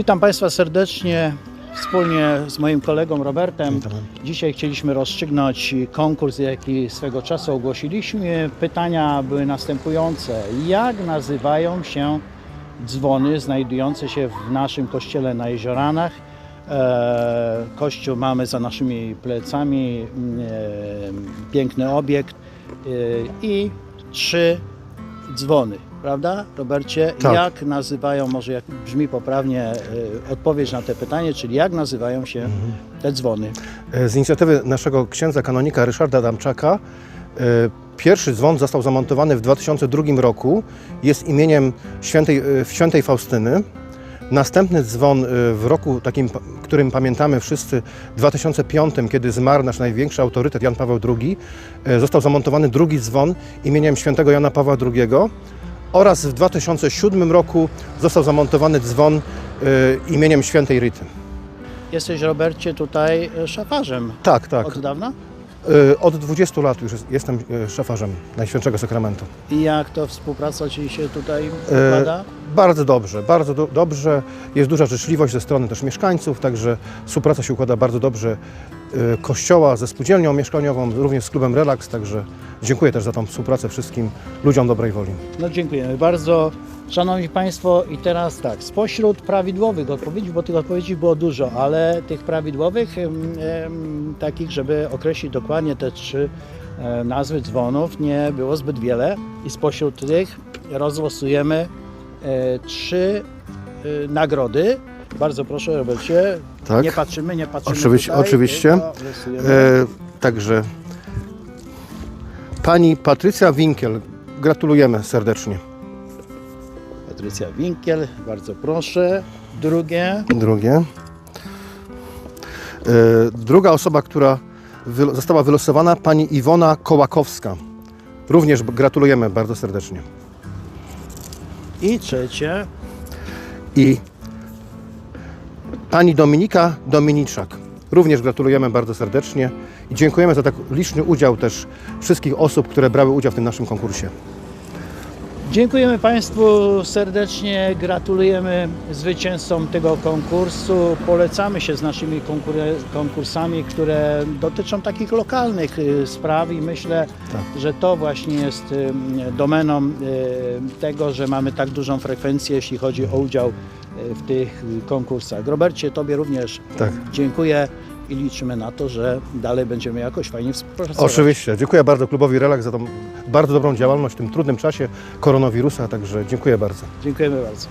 Witam Państwa serdecznie wspólnie z moim kolegą Robertem. Dzisiaj chcieliśmy rozstrzygnąć konkurs, jaki swego czasu ogłosiliśmy. Pytania były następujące. Jak nazywają się dzwony znajdujące się w naszym kościele na Jezioranach? E, Kościół mamy za naszymi plecami, e, piękny obiekt e, i trzy dzwony, prawda, Robercie? Tak. Jak nazywają, może jak brzmi poprawnie e, odpowiedź na te pytanie, czyli jak nazywają się te dzwony? E, Z inicjatywy naszego księdza kanonika Ryszarda Adamczaka e, pierwszy dzwon został zamontowany w 2002 roku. Jest imieniem świętej, e, świętej Faustyny. Następny dzwon e, w roku takim, którym pamiętamy wszyscy, 2005, kiedy zmarł nasz największy autorytet Jan Paweł II, e, został zamontowany drugi dzwon imieniem świętego Jana Pawła II. Oraz w 2007 roku został zamontowany dzwon e, imieniem świętej Ryty. Jesteś, Robercie, tutaj szafarzem. Tak, tak. Od dawna? Y, Od 20 lat już jest- jestem y, szafarzem Najświętszego Sakramentu. I jak to współpraca Ci się tutaj układa? Bardzo dobrze, bardzo do, dobrze. Jest duża życzliwość ze strony też mieszkańców, także współpraca się układa bardzo dobrze. y, Kościoła ze spółdzielnią mieszkaniową, również z klubem Relax, także dziękuję też za tą współpracę wszystkim ludziom dobrej woli. No dziękujemy bardzo. Szanowni Państwo, i teraz tak, spośród prawidłowych odpowiedzi, bo tych odpowiedzi było dużo, ale tych prawidłowych, takich, żeby określić dokładnie te trzy e, nazwy dzwonów, nie było zbyt wiele. I spośród tych rozlosujemy e, trzy e, nagrody. Bardzo proszę, Robercie. Tak. Nie patrzymy, nie patrzymy. Oczywiście- tutaj, oczywiście. E, także pani Patrycja Winkiel, gratulujemy serdecznie. Patrycja Winkiel, bardzo proszę. Drugie. Drugie. E, Druga osoba, która została wylosowana, pani Iwona Kołakowska. Również gratulujemy bardzo serdecznie. I trzecie. I pani Dominika Dominiczak. Również gratulujemy bardzo serdecznie i dziękujemy za tak liczny udział też wszystkich osób, które brały udział w tym naszym konkursie. Dziękujemy Państwu serdecznie, gratulujemy zwycięzcom tego konkursu. Polecamy się z naszymi konkursami, które dotyczą takich lokalnych y, spraw i myślę, Tak. że to właśnie jest y, domeną y, tego, że mamy tak dużą frekwencję, jeśli chodzi o udział w tych konkursach. Robercie, Tobie również Tak. dziękuję i liczymy na to, że dalej będziemy jakoś fajnie współpracować. Oczywiście. Dziękuję bardzo klubowi Relax za tą bardzo dobrą działalność w tym trudnym czasie koronawirusa, także dziękuję bardzo. Dziękujemy bardzo.